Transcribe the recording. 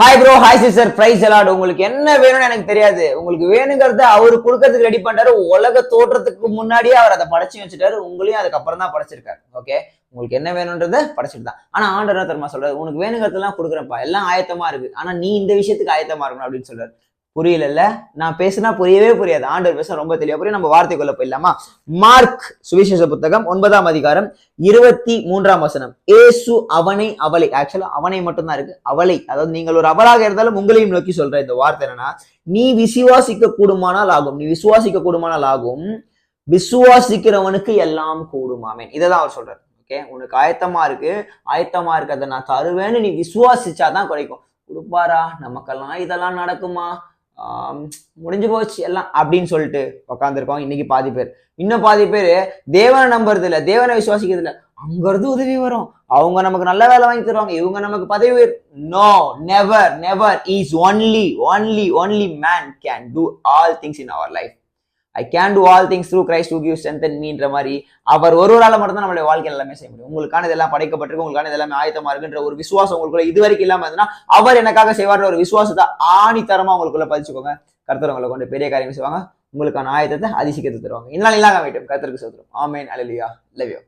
Hi bro hi sister prize allot உங்களுக்கு என்ன வேணும்னு எனக்கு தெரியாது. உங்களுக்கு வேணுங்கிறத அவரு கொடுக்கறதுக்கு ரெடி பண்றாரு. உலக தோற்றத்துக்கு முன்னாடியே அவர் அதை படைச்சு வச்சுட்டாரு. உங்களையும் அதுக்கப்புறம் தான் படைச்சிருக்காரு. ஓகே உங்களுக்கு என்ன வேணும்ன்றத படைச்சிட்டு தான். ஆனா ஆண்டர் தர்மா தெரியுமா சொல்றாரு? உனக்கு வேணுங்கிறதெல்லாம் கொடுக்குறப்பா எல்லாம் ஆயத்தமா இருக்கு. ஆனா நீ இந்த விஷயத்துக்கு ஆயத்தமா இருக்கணும் அப்படின்னு சொல்றாரு. புரியலல்ல? நான் பேசினா புரியவே புரியாது. ஆண்டவர் பேச ரொம்ப தெளிவா புரியும். நம்ம வார்த்தைக்குள்ள போயிடலாமா? மார்க் சுவிசேஷ புத்தகம் ஒன்பதாம் அதிகாரம் இருபத்தி மூன்றாம் வசனம். ஏசு அவனை அவளை. ஆக்சுவலா அவனை மட்டும்தான் இருக்கு. அவளை. அதாவது நீங்கள் ஒரு அவளாக இருந்தாலும் உங்களையும் நோக்கி சொல்ற இந்த வார்த்தை என்னன்னா நீ விசுவாசிக்க கூடுமானால் ஆகும். நீ விசுவாசிக்க கூடுமானால் ஆகும். விசுவாசிக்கிறவனுக்கு எல்லாம் கூடுமாமேன் இதை தான் அவர் சொல்றாரு. ஓகே உனக்கு ஆயத்தமா இருக்கு. ஆயத்தமா இருக்கிறத நான் தருவேன்னு நீ விசுவாசிச்சாதான் கிடைக்கும் கொடுப்பாரா? நமக்கெல்லாம் இதெல்லாம் நடக்குமா? முடிஞ்சு போச்சு எல்லாம் அப்படின்னு சொல்லிட்டு உக்காந்துருக்கோம். இன்னைக்கு பாதி பேர். இன்னும் பாதி பேர் தேவனை நம்புறது இல்லை தேவனை விசுவாசிக்கிறது இல்லை அங்கேருந்து உதவி வரும். அவங்க நமக்கு நல்ல வேலை வாங்கி தருவாங்க. இவங்க நமக்கு பதவி உயர் no never never is only only only man can do all things in our life I can do all things through Christ to give strength and மீன்ற மாதிரி அவர் ஒருவரால மட்டும்தான் நம்மளுடைய வாழ்க்கையில் எல்லாமே செய்ய முடியும். உங்களுக்கான இதெல்லாம் படைக்கப்பட்டிருக்கு உங்களுக்கான எல்லாமே ஆயத்தமா இருக்குன்ற ஒரு விசுவாசம் உங்களுக்குள்ள இது வரைக்கும் இல்லாமல் இருந்ததுன்னா அவர் எனக்காக செய்வார்ன்ற ஒரு விசுவாசத்தை ஆணித்தரமா உங்களுக்குள்ள பதிச்சுக்கோங்க. கருத்தரவங்களை கொண்டு பெரிய காரியம் செய்வாங்க. உங்களுக்கான ஆயத்தத்தை அதிசீக்கிரத்தை தருவாங்க. இதனால இல்லாமல் வேண்டும் கருத்தருக்கு சோதரம் ஆமேன். அலலியா லவ்யூ